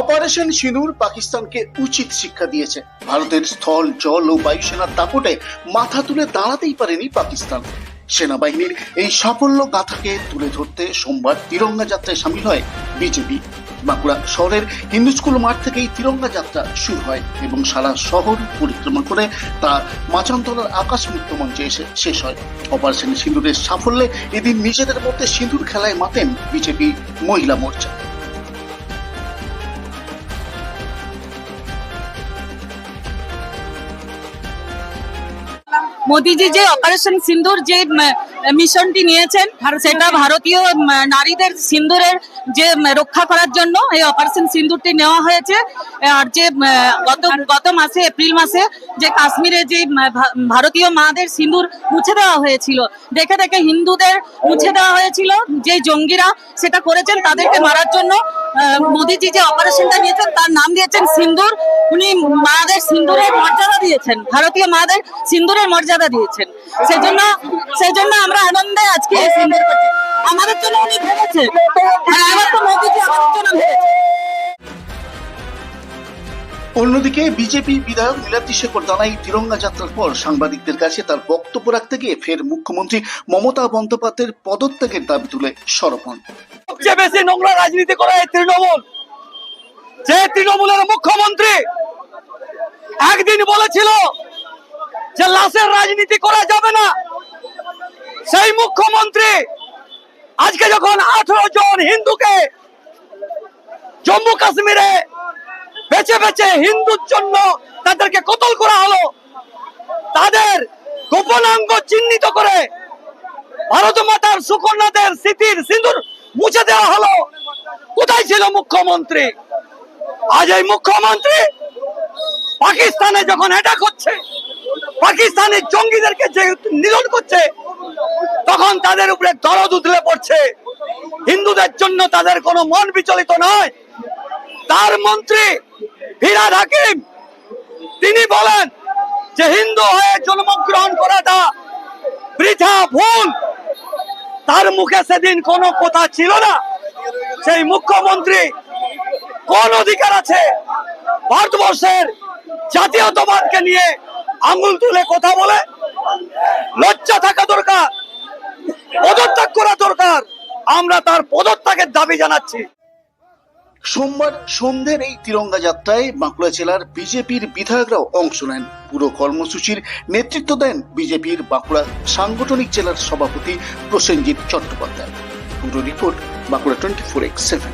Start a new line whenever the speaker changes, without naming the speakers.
Operation সিঁদুর পাকিস্তানকে উচিত শিক্ষা দিয়েছে। ভারতের স্থল, জল ও বায়ুসেনার দাপটে মাথা তুলে দাঁড়াতেই পারেনি পাকিস্তান। সেনাবাহিনীর এই সাফল্য গাথাকে তুলে ধরতে সোমবার তিরঙ্গা যাত্রায় সামিল হয় বিজেপি। বাঁকুড়া শহরের হিন্দু স্কুল মাঠ থেকেই তিরঙ্গা যাত্রা শুরু হয় এবং সারা শহর পরিক্রমা করে তা মাচান্তলার আকাশ মুক্ত মঞ্চে এসে শেষ হয়। অপারেশন সিঁদুরের সাফল্যে এদিন নিজেদের মধ্যে সিঁদুর খেলায় মাতেন বিজেপি মহিলা মোর্চা।
মোদিজি যে অপারেশন সিন্দুর যে মিশনটি নিয়েছেন সেটা ভারতীয় নারীদের সিন্দুরের যে রক্ষা করার জন্য এই অপারেশন সিন্দুরটি নেওয়া হয়েছে। আর যে গত গত মাসে এপ্রিল মাসে যে কাশ্মীরে যে ভারতীয় মাদের সিন্দুর মুছে দেওয়া হয়েছিল দেখে দেখে হিন্দুদের মুছে দেওয়া হয়েছিল যে জঙ্গিরা সেটা করেছেন তাদেরকে মারার জন্য মোদিজি যে অপারেশনটা নিয়েছেন তার নাম দিয়েছেন সিন্দুর উনি মাদের সিন্দুরের মর্যাদা দিয়েছেন ভারতীয় মাদের সিন্দুরের মর্যাদা দিয়েছেন। সেজন্য সেজন্য আমরা আনন্দে আজকে এই সিন্দুর আমাদের জন্য উনি ভেবেছেন। আর আমার তো মোদিজি আমাদের জন্য
অন্যদিকে বিজেপি বিধায়ক নীলাদ্রি শেখর দানাই তিরঙ্গা যাত্রার পর সাংবাদিকদের কাছে তার বক্তব্য রাখতে গিয়ে ফের মুখ্যমন্ত্রী মমতা বন্দ্যোপাধ্যায়ের পদত্যাগের দাবি তুলে সরব হন
সবচেয়ে বেশি নোংরা রাজনীতি করা এই তৃণমূল। যে তৃণমূলের মুখ্যমন্ত্রী একদিন বলেছিল যে রাজনীতি করা যাবে না। সেই মুখ্যমন্ত্রী আজকে যখন আঠারো জন হিন্দুকে জম্মু কাশ্মীরে বেছে বেছে হিন্দুর জন্য তাদেরকে কতল করা হলো, তাদের গোপনাঙ্গ চিহ্নিত করে ভারত মাতার সুকন্যাদের স্মৃতির সিঁদুর মুছে দেওয়া হলো। কোথায় ছিল মুখ্যমন্ত্রী? আজ এই মুখ্যমন্ত্রী পাকিস্তানে যখন এটা করছে পাকিস্তানের জঙ্গিদেরকে যে নিধন করছে, তখন তাদের উপরে দরদ উতলে পড়ছে। হিন্দুদের জন্য তাদের কোনো মন বিচলিত নয়। তার মন্ত্রী ফিরাদ হাকিম, তিনি বলেন যে হিন্দু হয়ে জন্মগ্রহণ করাটা বৃথা ভুল। তার মুখে সেদিন কোনো কথা ছিল না। সেই মুখ্যমন্ত্রী কোন অধিকার আছে? ভারতবর্ষের জাতীয়তাবাদকে নিয়ে আঙুল তুলে কথা বলে। লজ্জা থাকা দরকার, পদত্যাগ করা দরকার। আমরা তার পদত্যাগের দাবি জানাচ্ছি।
সোমবার সন্ধ্যের এই তিরঙ্গা যাত্রায় বাঁকুড়া জেলার বিজেপির বিধায়করাও অংশ নেন। পুরো কর্মসূচির নেতৃত্ব দেন বিজেপির বাঁকুড়া সাংগঠনিক জেলার সভাপতি প্রসেনজিৎ চট্টোপাধ্যায়। পুরো report Bankura twenty four X seven.